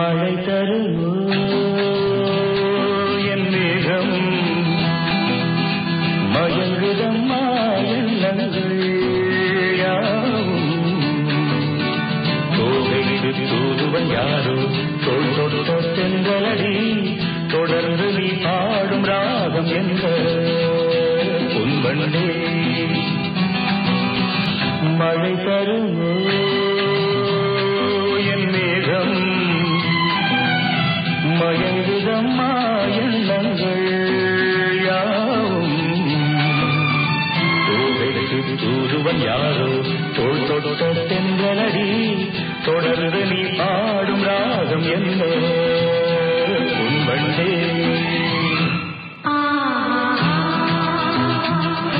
மழை தருவோ என் மேகம் மயங்குதம்மா எண்ணங்கள் யாவும்? தூதுவன் யாரோ? தோல் தொட்ட செங்கலடி தொடர்ந்து நீ பாடும் ராகம் என்ற பொன்வண்டே மழை தருவோ மயங்குதம்மா எண்ணங்கள் யாவும்? கோவைக்கு தூதுவன் யாரோ? தோள் தொட்ட தென்றலடி தொடர்ந்து நீ பாடும் ராகம் என்ன?